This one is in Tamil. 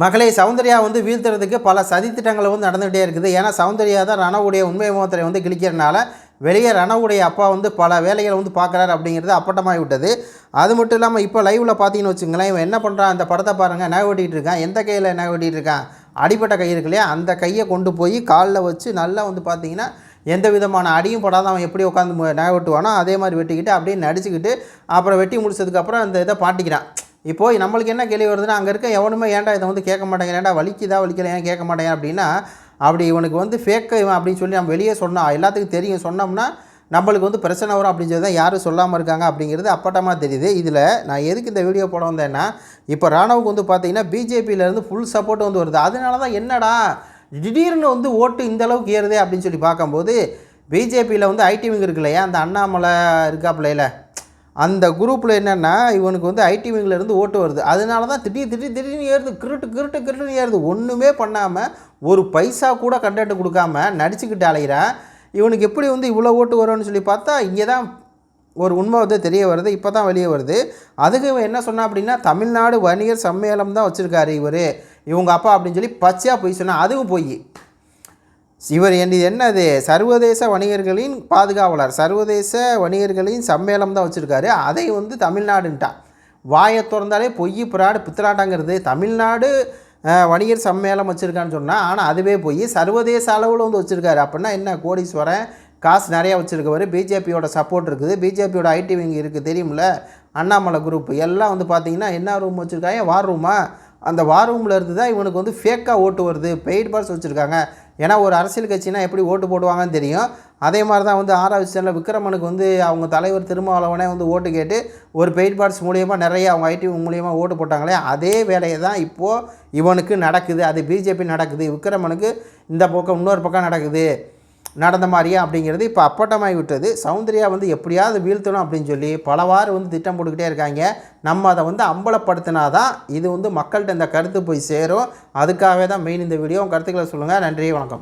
மகளை சௌந்தர்யா வந்து வீழ்த்துறதுக்கு பல சதித்திட்டங்கள் வந்து நடந்துகிட்டே இருக்குது. ஏன்னா சௌந்தர்யா தான் ரணவுடைய உண்மை முகத்திரை வந்து கிழிக்கிறனால வெளியே ரணவுடைய அப்பா வந்து பல வேலைகளை வந்து பார்க்குறாரு அப்படிங்கிறது அப்பட்டமாகி விட்டது. அது மட்டும் இல்லாமல் இப்போ லைவில் பார்த்தீங்கன்னு வச்சுங்களேன் இவன் என்ன பண்ணுறான் அந்த படத்தை பாருங்கள் நகை ஓட்டிகிட்டு இருக்கான். எந்த கையில் நகை ஓட்டிகிட்டு இருக்கான்? அடிப்பட்ட கை இருக்கு இல்லையா? அந்த கையை கொண்டு போய் காலில் வச்சு நல்லா வந்து பார்த்தீங்கன்னா எந்த விதமான அடியும் படாத அவன் எப்படி உட்காந்து நகை வெட்டுவானோ அதே மாதிரி வெட்டிக்கிட்டு அப்படியே நடிச்சுக்கிட்டு அப்புறம் வெட்டி முடிச்சதுக்கப்புறம் அந்த இதை பாட்டிக்கிறான். இப்போது நம்மளுக்கு என்ன கேள்வி வருதுன்னா அங்கே இருக்க எவனுமே ஏன்டா இதை வந்து கேட்க மாட்டேங்க ஏன்டா வலிக்குதா வலிக்கல ஏன் கேட்க மாட்டேங்க அப்படின்னா அப்படி இவனுக்கு வந்து ஃபேக்கு இவன் அப்படின்னு சொல்லி நம்ம வெளியே சொன்னால் எல்லாத்துக்கும் தெரியும். சொன்னோம்னா நம்மளுக்கு வந்து பிரச்சனை வரும் அப்படின்னு சொல்லி தான் யாரும் சொல்லாமல் இருக்காங்க அப்படிங்கிறது அப்பட்டமாக தெரியுது. இதில் நான் எதுக்கு இந்த வீடியோ போட வந்தேன்னா இப்போ ராணுவுக்கு வந்து பார்த்தீங்கன்னா பிஜேபியிலேருந்து ஃபுல் சப்போர்ட் வந்து வருது. அதனால தான் என்னடா திடீர்னு வந்து ஓட்டு இந்த அளவுக்கு ஏறுதே அப்படின்னு சொல்லி பார்க்கும்போது பிஜேபியில் வந்து ஐடி விங் இருக்கு இல்லையா? அந்த அண்ணாமலை இருக்காப்புலையில் அந்த குரூப்பில் என்னென்னா இவனுக்கு வந்து ஐடி விங்கிலேருந்து ஓட்டு வருது. அதனால தான் திடீர் திடீர் திடீர்னு ஏறுது கிருட்டு கிருட்டு கிருட்டுன்னு ஏறுது. ஒன்றுமே பண்ணாமல் ஒரு பைசா கூட கண்டென்ட் கொடுக்காம நடிச்சுக்கிட்டு அலைகிறான் இவனுக்கு எப்படி வந்து இவ்வளோ ஓட்டு வரும்னு சொல்லி பார்த்தா இங்கே தான் ஒரு உண்மை வந்து தெரிய வருது இப்போ தான் வெளியே வருது. அதுக்கு இவன் என்ன சொன்னா அப்படின்னா தமிழ்நாடு வணிகர் சம்மேளனம் தான் வச்சுருக்காரு இவர். இவங்க அப்பா அப்படின்னு சொல்லி பச்சையாக போய் சொன்னால் அதுவும் போய். இவர் என் இது என்னது? சர்வதேச வணிகர்களின் பாதுகாவலர். சர்வதேச வணிகர்களின் சம்மேளம் தான் வச்சுருக்காரு. அதை வந்து தமிழ்நாடுன்ட்டான். வாயை திறந்தாலே பொய் பிராடு பித்திராட்டங்கிறது தமிழ்நாடு வணிகர் சம்மேளம் வச்சுருக்கான்னு சொன்னால் ஆனால் அதுவே போய் சர்வதேச அளவில் வந்து வச்சுருக்காரு. அப்படின்னா என்ன? கோடீஸ்வரன் காசு நிறையா வச்சுருக்கவர். பிஜேபியோட சப்போர்ட் இருக்குது. பிஜேபியோட ஐடி விங் இருக்குது. தெரியும்ல? அண்ணாமலை குரூப் எல்லாம் வந்து பார்த்திங்கன்னா என்ன ரூம் வச்சுருக்காங்க? வார் ரூமா அந்த வார் ரூமில் இருந்து தான் இவனுக்கு வந்து ஃபேக்காக ஓட்டு வருது. பெய்ட் பால்ஸ் வச்சுருக்காங்க. ஏன்னா ஒரு அரசியல் கட்சினா எப்படி ஓட்டு போடுவாங்கன்னு தெரியும். அதே மாதிரி தான் வந்து ஆறாவது சேனலில் விக்ரமனுக்கு வந்து அவங்க தலைவர் திருமாவளவனே வந்து ஓட்டு கேட்டு ஒரு பெய்ட் பார்ட்ஸ் மூலியமாக நிறைய அவங்க ஐடி மூலியமாக ஓட்டு போட்டாங்களே அதே வேலையை தான் இப்போது இவனுக்கு நடக்குது. அது பிஜேபி நடக்குது. விக்ரமனுக்கு இந்த பக்கம் இன்னொரு பக்கம் நடக்குது. நடந்த மாதிரியா அப்படிங்கிறது இப்போ அப்பட்டமாகி விட்டது. சௌந்தர்யா வந்து எப்படியாவது வீழ்த்தணும் அப்படின்னு சொல்லி பலவாறு வந்து திட்டம் போட்டுக்கிட்டே இருக்காங்க. நம்ம அதை வந்து அம்பலப்படுத்தினா தான் இது வந்து மக்கள்கிட்ட இந்த கருத்து போய் சேரும். அதுக்காகவே தான் மெயின் இந்த வீடியோ கருத்துக்களை சொல்லுங்கள் நன்றி வணக்கம்.